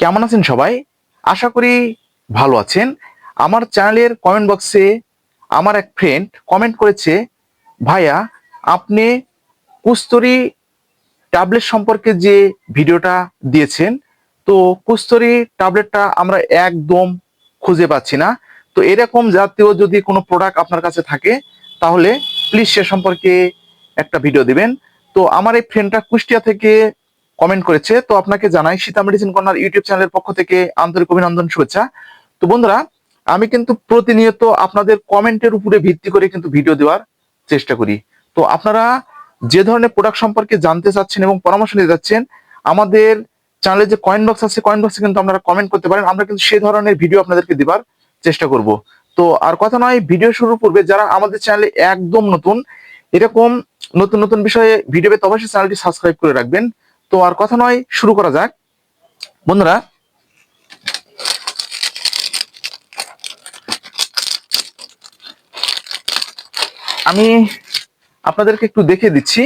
কেমন আছেন সবাই? আশা করি ভালো আছেন। আমার চ্যানেলের কমেন্ট বক্সে আমার এক ফ্রেন্ড কমেন্ট করেছে, ভাইয়া, আপনি কুস্তরি ট্যাবলেট সম্পর্কে যে ভিডিওটা দিয়েছেন, তো কুস্তরি ট্যাবলেটটা আমরা একদম খুঁজে পাচ্ছি না। তো এরকম জাতীয় যদি কোনো প্রোডাক্ট আপনার কাছে থাকে, তাহলে প্লিজ সে সম্পর্কে একটা ভিডিও দিবেন। তো আমার এই ফ্রেন্ডটা কুষ্টিয়া থেকে কমেন্ট করেছে। তো আপনাকে জানাই সীতা মেডিসিন কর্নার ইউটিউব চ্যানেলের পক্ষ থেকে আন্তরিক অভিনন্দন, শুভেচ্ছা। তো বন্ধুরা, আমি কিন্তু প্রতিনিয়ত আপনাদের কমেন্টের উপরে ভিত্তি করে কিন্তু ভিডিও দেওয়ার চেষ্টা করি। তো আপনারা যে ধরনের প্রোডাক্ট সম্পর্কে জানতে চাচ্ছেন এবং পরামর্শ নিতে যাচ্ছেন আমাদের চ্যানেলে যে কয়েন বক্স আছে কয়েন বক্সে কিন্তু আপনারা কমেন্ট করতে পারেন। আমরা কিন্তু সেই ধরনের ভিডিও আপনাদেরকে দেবার চেষ্টা করব। তো আর কথা নয় ভিডিও শুরুর পূর্বে যারা আমাদের চ্যানেলে একদম নতুন, এরকম নতুন নতুন বিষয়ে ভিডিও পেতে অবশ্যই চ্যানেলটি সাবস্ক্রাইব করে রাখবেন। তো আর কথা নয়, শুরু করা যাক। বন্ধুরা, আমি আপনাদেরকে একটু দেখে দিচ্ছি।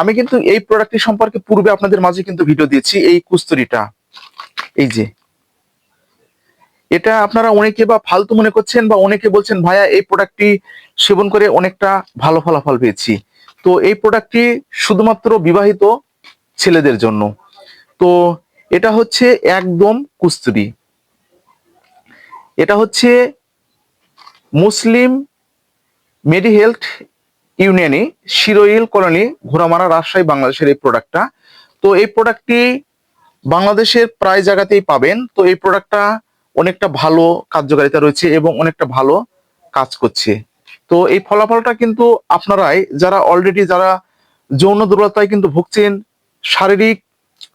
আমি কিন্তু এই প্রোডাক্টটি সম্পর্কে পূর্বে আপনাদের মাঝে কিন্তু ভিডিও দিয়েছি, এই কুস্তুরিটা। এই যে, এটা আপনারা অনেকে বা ফালতু মনে করছেন বা অনেকে বলছেন, ভাইয়া, এই প্রোডাক্টটি সেবন করে অনেকটা ভালো ফলাফল পেয়েছি। তো এই প্রোডাক্টটি শুধুমাত্র বিবাহিত ছেলেদের জন্য। তো এটা হচ্ছে একদম কুস্তুরি এটা হচ্ছে মুসলিম মেডি হেলথ ইউনিয়নে শিরোইল কলোনি ঘোড়ামারা রাজশাহী বাংলাদেশের এই প্রোডাক্টটা। তো এই প্রোডাক্টটি বাংলাদেশের প্রায় জায়গাতেই পাবেন। তো এই প্রোডাক্টটা অনেকটা ভালো কার্যকারিতা রয়েছে এবং অনেকটা ভালো কাজ করছে। তো এই ফলাফলটা কিন্তু আপনারাই, যারা অলরেডি যারা যৌন দুর্বলতায় কিন্তু ভুগছেন শারীরিক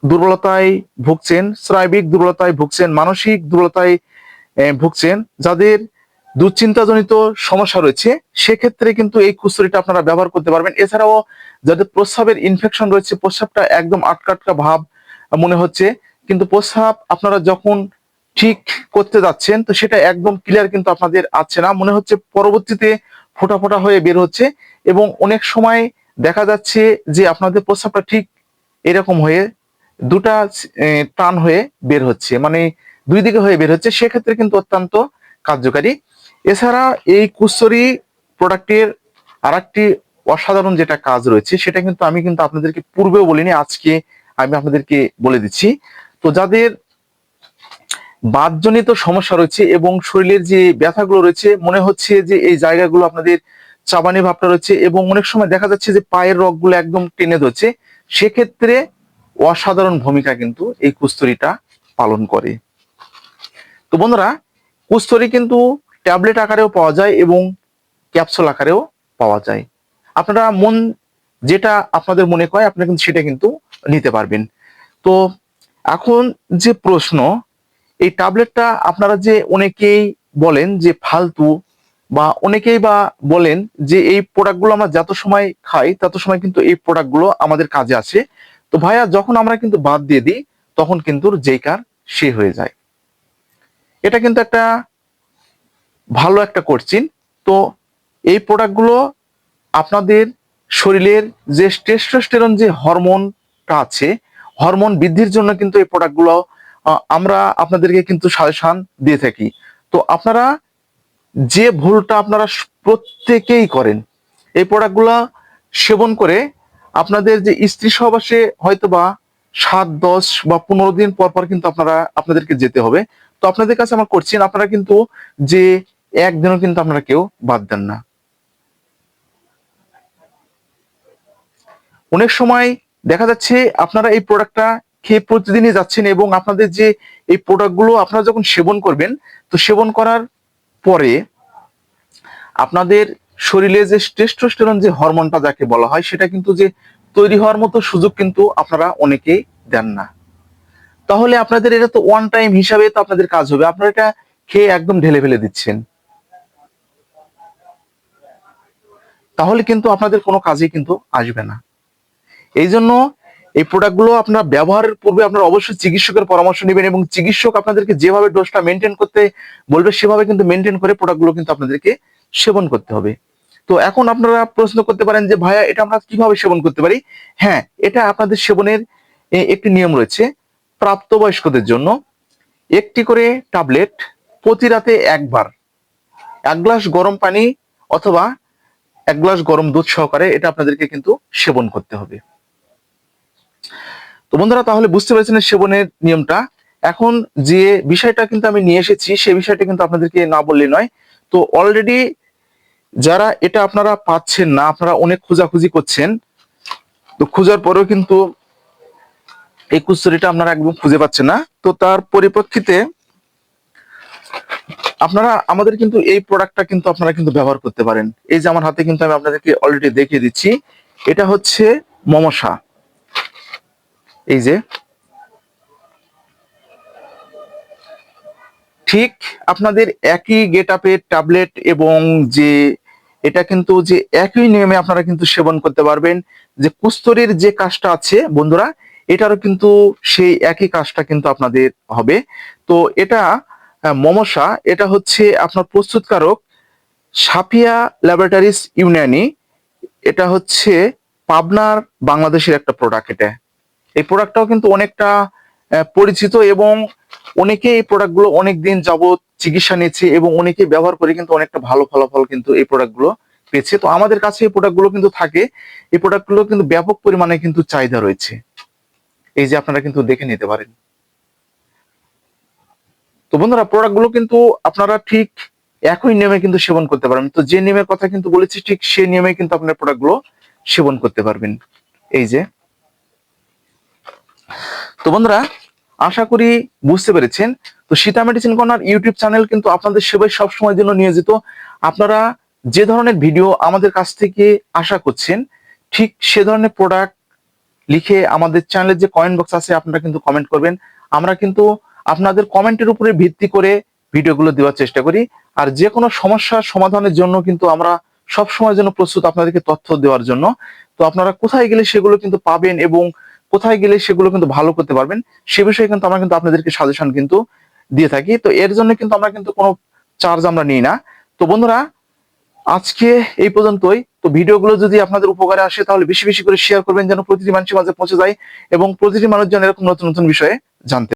দুর্বলতায় ভুগছেন শ্রাবিক দুর্বলতায় ভুগছেন, মানসিক দুর্বলতায় ভুগছেন, যাদের দুশ্চিন্তাজনিত সমস্যা রয়েছে, সেক্ষেত্রে কিন্তু এই খুচুরিটা আপনারা ব্যবহার করতে পারবেন। এছাড়াও যাদের প্রস্রাবের ইনফেকশন রয়েছে, প্রস্রাবটা একদম আটকা আটকা ভাব মনে হচ্ছে, কিন্তু প্রস্রাব আপনারা যখন ঠিক করতে যাচ্ছেন, তো সেটা একদম ক্লিয়ার কিন্তু আপনাদের আছে না। মনে হচ্ছে পরবর্তীতে ফোটা ফোটা হয়ে বের হচ্ছে এবং অনেক সময় দেখা যাচ্ছে যে আপনাদের প্রস্রাবটা ঠিক এরকম হয়ে দুটা টান হয়ে বের হচ্ছে। মানে দুই দিকে হয়ে বের হচ্ছে। সেক্ষেত্রে কিন্তু অত্যন্ত কার্যকারী। এছাড়া এই কুস্তরি প্রোডাক্টের আর একটি অসাধারণ যেটা কাজ রয়েছে, সেটা কিন্তু আমি কিন্তু আপনাদেরকে পূর্বেও বলিনি, আজকে আমি আপনাদেরকে বলে দিচ্ছি। তো যাদের বাতজনিত সমস্যা রয়েছে এবং শরীরের যে ব্যথাগুলো রয়েছে, মনে হচ্ছে যে এই জায়গাগুলো আপনাদের চাবানি ভাবটা রয়েছে এবং অনেক সময় দেখা যাচ্ছে যে পায়ের রগগুলো একদম টেনে ধরছে। সেক্ষেত্রে অসাধারণ ভূমিকা কিন্তু এই কুস্তরিটা পালন করে। তো বন্ধুরা, কুস্তরি কিন্তু ট্যাবলেট আকারেও পাওয়া যায় এবং ক্যাপসুল আকারেও পাওয়া যায়। আপনারা মন যেটা আপনাদের মনে কয়, আপনারা কিন্তু সেটা কিন্তু নিতে পারবেন। তো এখন যে প্রশ্ন, এই ট্যাবলেটটা আপনারা যে অনেকেই বলেন যে ফালতু বা অনেকেই বা বলেন যে এই প্রোডাক্টগুলো আমরা যত সময় খাই, তত সময় কিন্তু এই প্রোডাক্টগুলো আমাদের কাজে আসে। তো ভাইয়া, যখন আমরা কিন্তু বাদ দিয়ে দিই, তখন কিন্তু কার সে হয়ে যায়। এটা কিন্তু একটা ভালো একটা কোর্চিন তো এই প্রোডাক্টগুলো আপনাদের শরীরের যে টেস্টোস্টেরন যে হরমোনটা আছে হরমোন বৃদ্ধির জন্য কিন্তু এই প্রোডাক্টগুলো আমরা আপনাদেরকে কিন্তু সাজেশন দিয়ে থাকি। তো আপনারা যে ভুলটা আপনারা প্রত্যেকেই করেন, এই প্রোডাক্টগুলো সেবন করে আপনাদের যে স্ত্রী সহবাসে হয়তো বা সাত, দশ বা পনেরো দিন পর পর কিন্তু আপনারা, আপনাদেরকে যেতে হবে। তো আপনাদের কাছে আমার করছেন আপনারা কিন্তু যে একদিনও কিন্তু আপনারা কেউ বাদ দেন না। অনেক সময় দেখা যাচ্ছে আপনারা এই প্রোডাক্টটা খেয়ে প্রতিদিনই যাচ্ছেন এবং আপনাদের যে এই প্রোডাক্টগুলো আপনারা যখন সেবন করবেন, তো সেবন করার পরে আপনাদের শরীরে যে টেস্টোস্টেরন যে হরমোনটা যাকে বলা হয়, সেটা কিন্তু যে তৈরি হওয়ার মতো সুযোগ কিন্তু আপনারা অনেকেই দেন না। তাহলে আপনাদের এটা তো ওয়ান টাইম হিসাবে তো আপনাদের কাজ হবে। আপনারা এটা খেয়ে একদম ঢেলে ফেলে দিচ্ছেন। তাহলে কিন্তু আপনাদের কোনো কাজে কিন্তু আসবে না। এই জন্য এই প্রোডাক্টগুলো আপনার ব্যবহারের পূর্বে আপনারা অবশ্যই চিকিৎসকের পরামর্শ নেবেন এবং চিকিৎসক আপনাদেরকে যেভাবে ডোজটা মেনটেন করতে বলবে, সেভাবে কিন্তু মেনটেন করে প্রোডাক্টগুলো কিন্তু আপনাদেরকে সেবন করতে হবে। তো এখন আপনারা প্রশ্ন করতে পারেন যে, ভাইয়া, এটা আমরা কীভাবে সেবন করতে পারি? হ্যাঁ এটা আপনাদের সেবনের একটি নিয়ম রয়েছে প্রাপ্তবয়স্কদের জন্য। একটি করে ট্যাবলেট প্রতি রাতে একবার। এক গ্লাস গরম পানি অথবা এক গ্লাস গরম দুধ সহকারে এটা আপনাদেরকে কিন্তু সেবন করতে হবে। তো বন্ধুরা, তাহলে বুঝতে পেরেছেন সেবনের নিয়মটা। এখন যে বিষয়টা কিন্তু আমি নিয়ে এসেছি সেই বিষয়টা কিন্তু আপনাদেরকে না বললে নয়। তো অলরেডি যারা এটা আপনারা পাচ্ছেন না, আপনারা অনেক খোঁজাখুঁজি করছেন, তো খোঁজার পরেও কিন্তু এই কুস্তরিটা আপনারা একদম খুঁজে পাচ্ছেন না। তো তার পরিপ্রেক্ষিতে আপনারা, আমাদের কিন্তু এই প্রোডাক্টটা কিন্তু আপনারা কিন্তু ব্যবহার করতে পারেন। এই যে আমার হাতে কিন্তু আমি আপনাদেরকে অলরেডি দেখিয়ে দিচ্ছি, এটা হচ্ছে মমসা। এই যে, ঠিক আপনাদের একই গেট আপের ট্যাবলেট এবং যে, এটা কিন্তু যে একই নিয়মে আপনারা কিন্তু সেবন করতে পারবেন। যে কুস্তরির যে কাজটা আছে, বন্ধুরা, এটারও কিন্তু সেই একই কাজটা কিন্তু আপনাদের হবে। তো এটা মমসা, এটা হচ্ছে আপনার প্রস্তুতকারক সাপিয়া ল্যাবরেটরিজ ইউনিয়নি এটা হচ্ছে পাবনার বাংলাদেশের একটা প্রোডাক্ট এটা। এই প্রোডাক্টটাও কিন্তু অনেকটা পরিচিত এবং অনেকে এই প্রোডাক্টগুলো অনেক দিন যাবত চিকিৎসা নিচ্ছে এবং অনেকে ব্যবহার করে কিন্তু অনেকটা ভালো ফলাফল কিন্তু এই প্রোডাক্টগুলো পেয়েছে। তো আমাদের কাছে এই প্রোডাক্টগুলো কিন্তু থাকে। এই প্রোডাক্টগুলো কিন্তু ব্যাপক পরিমাণে কিন্তু চাহিদা রয়েছে। এই যে আপনারা কিন্তু দেখে নিতে পারেন। তো বন্ধুরা প্রোডাক্টগুলো কিন্তু আপনারা ঠিক একই নিয়মে কিন্তু সেবন করতে পারবেন। তো যে নিয়মের কথা কিন্তু বলেছি, ঠিক সেই নিয়মে কিন্তু আপনার প্রোডাক্টগুলো সেবন করতে পারবেন। এই যে তো বন্ধুরা, আশা করি বুঝতে পেরেছেন। তো Sita medicine corner YouTube channel কিন্তু আপনাদের সেবায় সবসময়ের জন্য নিয়োজিত। আপনারা যে ধরনের ভিডিও আমাদের কাছ থেকে আশা করছেন, ঠিক সে ধরনের প্রোডাক্ট লিখে আমাদের চ্যানেলের যে কমেন্ট বক্স আছে, আপনারা কিন্তু কমেন্ট করবেন। আমরা কিন্তু আপনাদের কমেন্টের উপরে ভিত্তি করে ভিডিওগুলো দেওয়ার চেষ্টা করি। আর যে কোনো সমস্যার সমাধানের জন্য কিন্তু আমরা সব সময়ের জন্য প্রস্তুত আপনাদেরকে তথ্য দেওয়ার জন্য। তো আপনারা কোথায় গেলে সেগুলো কিন্তু পাবেন এবং কোথায় গেলে সেগুলো কিন্তু ভালো করতে পারবেন, সে বিষয়ে কিন্তু আমরা কিন্তু আপনাদেরকে সাজেশন কিন্তু দিয়ে থাকি। তো এর জন্য কিন্তু আমরা কিন্তু কোনো চার্জ আমরা নিই না। তো বন্ধুরা, আজকে এই পর্যন্তই। তো ভিডিওগুলো যদি আপনাদের উপকারে আসে, তাহলে বেশি বেশি করে শেয়ার করবেন যেন প্রতিটি মানুষের মাঝে পৌঁছে যায় এবং প্রতিটি মানুষ যেন এরকম নতুন নতুন বিষয়ে জানতে